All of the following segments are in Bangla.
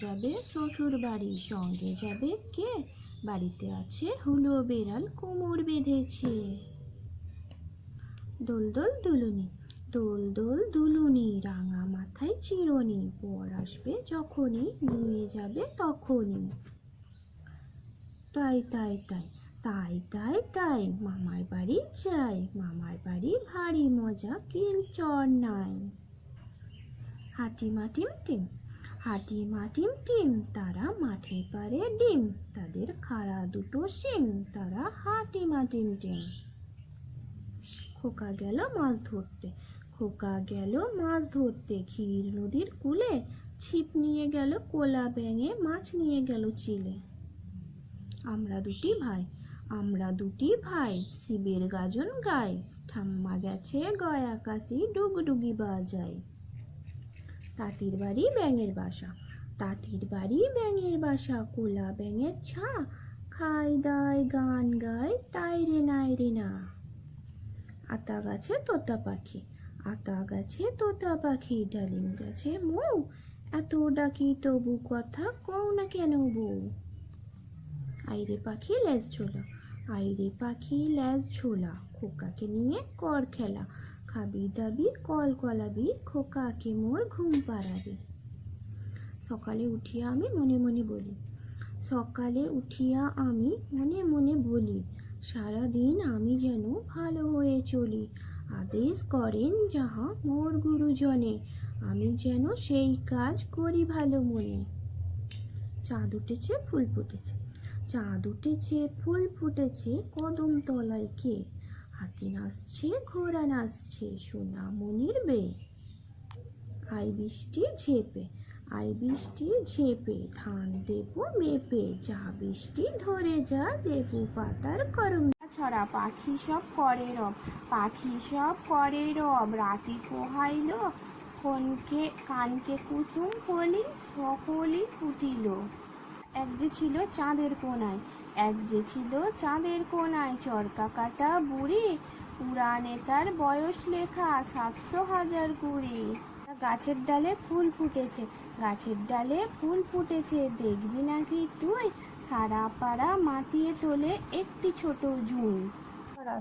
যাবে, শ্বশুর বাড়ি সঙ্গে যাবে। কে? বাড়িতে আছে হুলো বেড়াল কোমর বেঁধেছে। দোল দোল দুলুনি, দোল দোল দুলুনি, রাঙা মাথায় চিরনি, পর আসবে যখনই, নিয়ে যাবে তখনই। তাই তাই তাই তাই তাই তাই, মামার বাড়ি যাই, মামার বাড়ি ভারী মজা, কিল চর নাই। হাটিমা টিম টিম হাটিমা টিম টিম তারা মাঠে পারে ডিম। তাদের খাড়া দুটো শিং, তারা হাটিমা টিম টিম খোকা গেল মাছ ধরতে, খোকা গেল মাছ ধরতে। ক্ষীর নদীর কূলে ছিপ নিয়ে গেল, কোলা ব্যাঙে মাছ নিয়ে গেল চিলে। আমরা দুটি ভাই, আমরা দুটি ভাই, শিবের গাজন গাই। ঠাম্মা গেছে গয়া কাশি, ডুগডুগি বাজায়। তাঁতির বাড়ি ব্যাঙের বাসা। তাঁতির বাড়ি ব্যাঙের বাসা কোলা ব্যাঙের ছা। খাই দায়, গান গায়, তাই রে নাই রে না। আতা গাছে তোতা পাখি, আতা গাছে তোতা পাখি, ডালিম গাছে মৌ। এত ডাকি তবু কথা কও না কেন বউ? আইরে পাখি লেজ ঝোলা, আইরে পাখি লেজ ঝোলা, খোকাকে নিয়ে কর খেলা। খাবি দাবি, কল কলাবি খোকাকে মোর ঘুম পাড়াবি। সকালে উঠিয়া আমি মনে মনে বলি, সকালে উঠিয়া আমি মনে মনে বলি, সারাদিন আমি যেন ভালো হয়ে চলি, আদেশ করেন যাহা মোর গুরুজনে, আমি যেন সেই কাজ করি ভালো মনে। চাঁদ উঠেছে, ফুল ফুটেছে, চাঁদ উঠেছে, ফুল ফুটেছে, কদম তলায় কে হাতি নাচছে ঘোড়া নাচছে সোনামণির বে আই বৃষ্টি ঝেপে আই বৃষ্টি ঝেপে, ধান দেবো মেপে, যা বৃষ্টি ধরে যা দেব পাতার করম। ছড়া পাখি সব করে রব, পাখি সব করে রব, রাতি পোহাইল, কনকে কানকে কুসুম কলি সকলই ফুটিল। এক যে ছিল চাঁদের কোনায়, এক যে ছিল চাঁদের কোনায় চরকা কাটা বুড়ি উড়ানে তার বয়স লেখা সাতশো হাজার কুড়ি। গাছের ডালে ফুল ফুটেছে, গাছের ডালে ফুল ফুটেছে, দেখবি নাকি তুই? সারা পাড়া মাতিয়ে তোলে একটি ছোট ঝুল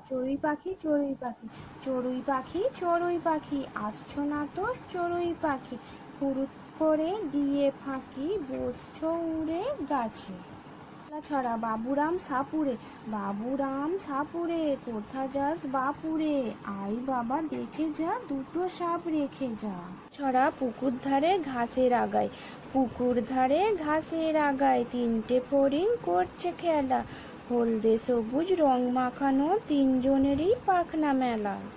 চড়ুই পাখি চড়ুই পাখি চড়ুই পাখি চড়ুই পাখি, আসছো না তো চড়ুই পাখি। ফুরুত করে দিয়ে ফাঁকি বসছো উড়ে গাছে ছড়া বাবুরাম সাপুরে বাবুরাম সাপুরে, কোথা যাস বাপুরে? আই বাবা, দেখে যা, দুটো সাপ রেখে যা। ছড়া পুকুর ধারে ঘাসের আগায়, পুকুর ধারে ঘাসের আগায় তিনটে ফড়িং করছে খেলা। হলদে সবুজ রং মাখানো তিনজনেরই পাখনা মেলা।